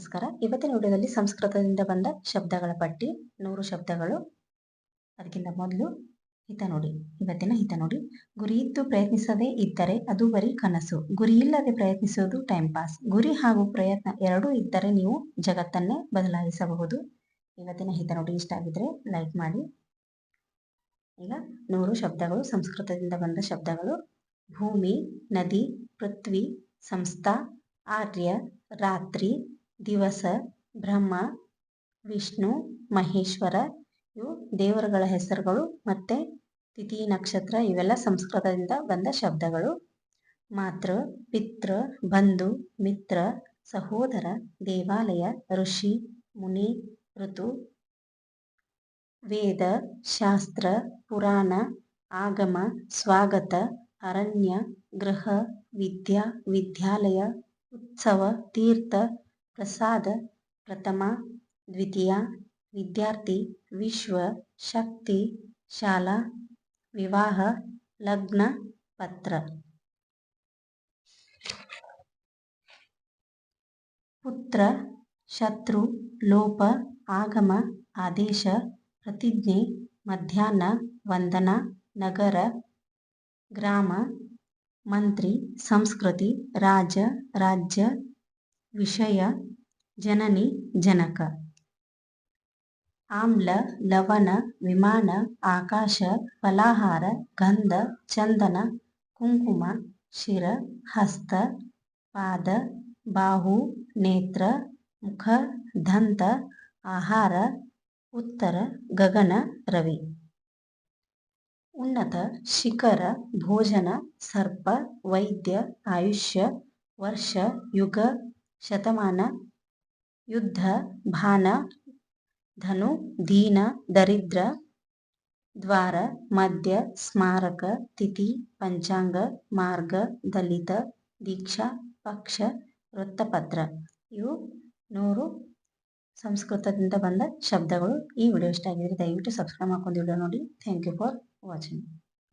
ನಮಸ್ಕಾರ. ಇವತ್ತಿನ ವಿಡಿಯೋದಲ್ಲಿ ಸಂಸ್ಕೃತದಿಂದ ಬಂದ ಶಬ್ದಗಳ ಪಟ್ಟಿ, ನೂರು ಶಬ್ದಗಳು. ಅದಕ್ಕಿಂತ ಮೊದಲು ಹಿತ ನೋಡಿ, ಇವತ್ತಿನ ಹಿತ ನೋಡಿ. ಗುರಿ ಇದ್ದು ಪ್ರಯತ್ನಿಸದೇ ಇದ್ದರೆ ಅದು ಬರೀ ಕನಸು. ಗುರಿ ಇಲ್ಲದೆ ಪ್ರಯತ್ನಿಸುವುದು ಟೈಮ್ ಪಾಸ್ ಗುರಿ ಹಾಗೂ ಪ್ರಯತ್ನ ಎರಡೂ ಇದ್ದರೆ ನೀವು ಜಗತ್ತನ್ನೇ ಬದಲಾಯಿಸಬಹುದು. ಇವತ್ತಿನ ಹಿತ ನೋಡಿ. ಇಷ್ಟ ಆಗಿದ್ರೆ ಲೈಕ್ ಮಾಡಿ. ಈಗ ನೂರು ಶಬ್ದಗಳು, ಸಂಸ್ಕೃತದಿಂದ ಬಂದ ಶಬ್ದಗಳು. ಭೂಮಿ, ನದಿ, ಪೃಥ್ವಿ, ಸಂಸ್ಥಾ, ಆರ್ಯ, ರಾತ್ರಿ ದಿವಸ ಬ್ರಹ್ಮ, ವಿಷ್ಣು, ಮಹೇಶ್ವರ, ಇವು ದೇವರುಗಳ ಹೆಸರುಗಳು ಮತ್ತೆ ತಿಥಿ, ನಕ್ಷತ್ರ ಇವೆಲ್ಲ ಸಂಸ್ಕೃತದಿಂದ ಬಂದ ಶಬ್ದಗಳು. ಮಾತೃ, ಪಿತೃ, ಬಂಧು, ಮಿತ್ರ, ಸಹೋದರ, ದೇವಾಲಯ, ಋಷಿ, ಮುನಿ, ಋತು. ವೇದ, ಶಾಸ್ತ್ರ, ಪುರಾಣ, ಆಗಮ, ಸ್ವಾಗತ, ಅರಣ್ಯ, ಗೃಹ, ವಿದ್ಯಾ, ವಿದ್ಯಾಲಯ, ಉತ್ಸವ, ತೀರ್ಥ ಪ್ರಸಾದ, ಪ್ರಥಮ, ದ್ವಿತೀಯ, ವಿದ್ಯಾರ್ಥಿ, ವಿಶ್ವ, ಶಕ್ತಿ, ಶಾಲಾ, ವಿವಾಹ, ಲಗ್ನ, ಪತ್ರ. ಪುತ್ರ, ಶತ್ರು, ಲೋಪ, ಆಗಮ, ಆದೇಶ, ಪ್ರತಿಜ್ಞೆ, ಮಧ್ಯಾಹ್ನ, ವಂದನಾ, ನಗರ, ಗ್ರಾಮ, ಮಂತ್ರಿ, ಸಂಸ್ಕೃತಿ, ರಾಜ, ರಾಜ್ಯ ವಿಷಯ ಜನನಿ ಜನಕ. ಆಮ್ಲ, ಲವಣ, ವಿಮಾನ, ಆಕಾಶ, ಫಲಾಹಾರ, ಗಂಧ, ಚಂದನ, ಕುಂಕುಮ, ಶಿರ, ಹಸ್ತ, ಪಾದ, ಬಾಹು, ನೇತ್ರ, ಮುಖ, ದಂತ, ಆಹಾರ, ಉತ್ತರ, ಗಗನ, ರವಿ. ಉನ್ನತ ಶಿಖರ, ಭೋಜನ, ಸರ್ಪ, ವೈದ್ಯ, ಆಯುಷ್ಯ, ವರ್ಷ, ಯುಗ ಶತಮಾನ, ಯುದ್ಧ, ಭಾನ, ಧನು, ದೀನ, ದರಿದ್ರ, ದ್ವಾರ ಮಧ್ಯ ಸ್ಮಾರಕ, ತಿಥಿ, ಪಂಚಾಂಗ, ಮಾರ್ಗ, ದಲಿತ, ದೀಕ್ಷಾ, ಪಕ್ಷ, ವೃತ್ತಪತ್ರ. ಇವು ನೂರು ಸಂಸ್ಕೃತದಿಂದ ಬಂದ ಶಬ್ದಗಳು ಈ ವಿಡಿಯೋ ಇಷ್ಟ ಆಗಿದ್ರೆ ದಯವಿಟ್ಟು ಸಬ್ಸ್ಕ್ರೈಬ್ ಮಾಡ್ಕೊಂಡು ವಿಡಿಯೋ ನೋಡಿ. Thank you for watching